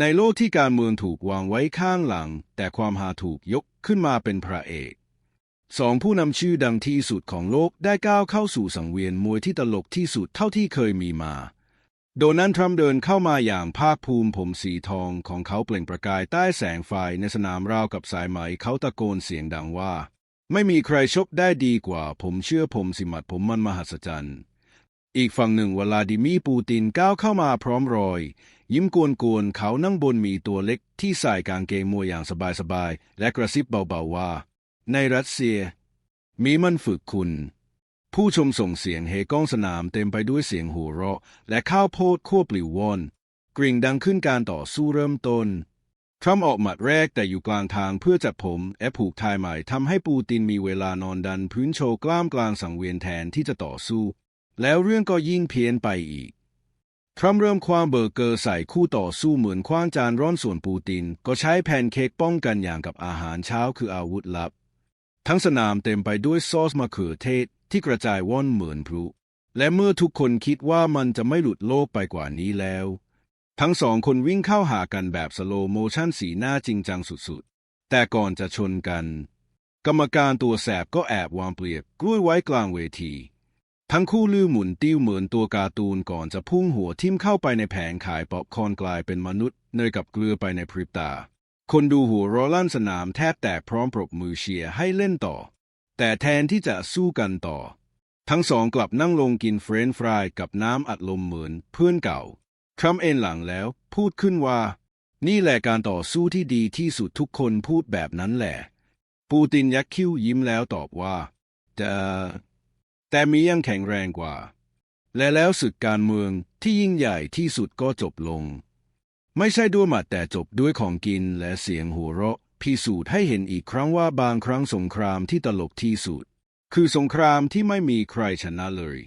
ในโลกที่การเมืองถูกวางไว้ข้างหลัง แต่ความหาถูกยกขึ้นมาเป็นพระเอกสองผู้นำชื่อดังที่สุดของโลกได้ก้าวเข้าสู่สังเวียนมวยที่ตลกที่สุดเท่าที่เคยมีมา โดนัลด์ทรัมป์เดินเข้ามาอย่างภาคภูมิผมสีทองของเขาเปล่งประกายใต้แสงไฟในสนามราวกับสายไหมเขาตะโกนเสียงดังว่า ไม่มีใครชกได้ดีกว่า ผมเชื่อผมสิมัดผมมันมหัศจรรย์ อีกฝั่งหนึ่งวลาดิมีปูตินก้าวเข้ามาพร้อมรอย ยิ้มกวนๆเขานั่งบนมีตัวเล็กที่ใส่กางเกงมวยอย่างสบายๆ และกระซิบเบาๆว่า ในรัสเซีย มีมันฝึกคุณ ผู้ชมส่งเสียงเฮก้องสนามเต็มไปด้วยเสียงหัวเราะ และข้าวโพดคั่วปลิวว่อนกริ่งดังขึ้นการต่อสู้เริ่มต้น ทรัมป์ออกหมัดแรกแต่อยู่กลางทางเพื่อจับผมแอบผูกทายใหม่ทำให้ปูตินมีเวลานอนดันพื้นโชว์กล้ามกลางสังเวียนแทนที่จะต่อสู้ แล้วเรื่องก็ยิ่งเพี้ยนไปอีก ทรัมป์เริ่มคว้างเบอร์เกอร์ใส่คู่ต่อสู้เหมือนคว้างจานร้อนส่วนปูติน ก็ใช้แพนเค้กป้องกันอย่างกับอาหารเช้าคืออาวุธลับ ทั้งสนามเต็มไปด้วยซอสมะเขือเทศที่กระจายว่อนเหมือนพลุ และเมื่อทุกคนคิดว่ามันจะไม่หลุดโลกไปกว่านี้แล้ว ทั้งสองคนวิ่งเข้าหากันแบบสโลโมชั่นสีหน้าจริงจังสุดๆ แต่ก่อนจะชนกัน กรรมการตัวแสบก็แอบวางเปรียบกล้วยไว้กลางเวที ทั้งคู่ลื่อหมุนติ้วเหมือนตัวการ์ตูนก่อนจะพุ่งหัวทิ่มเข้าไปในแผงขายป๊อปคอนกลายเป็นมนุษย์เนยกับเกลือไปในพริบตา คนดูหัวรอลั่นสนามแทบแตกพร้อมปรบมือเชียร์ให้เล่นต่อ แต่แทนที่จะสู้กันต่อ ทั้งสองกลับนั่งลงกินเฟรนช์ฟรายกับน้ำอัดลมเหมือนเพื่อนเก่าทรัมป์เอ็นหลังแล้วพูดขึ้นว่า นี่แหละการต่อสู้ที่ดีที่สุดทุกคนพูดแบบนั้นแหละ ปูตินยักคิ้วยิ้มแล้วตอบว่าแต่ แต่มียังแข็งแรงกว่า และแล้วศึกการเมืองที่ยิ่งใหญ่ที่สุดก็จบลง ไม่ใช่ด้วยหมัดแต่จบด้วยของกินและเสียงหัวเราะพิสูจน์ให้เห็นอีกครั้งว่าบางครั้งสงครามที่ตลกที่สุด คือสงครามที่ไม่มีใครชนะเลย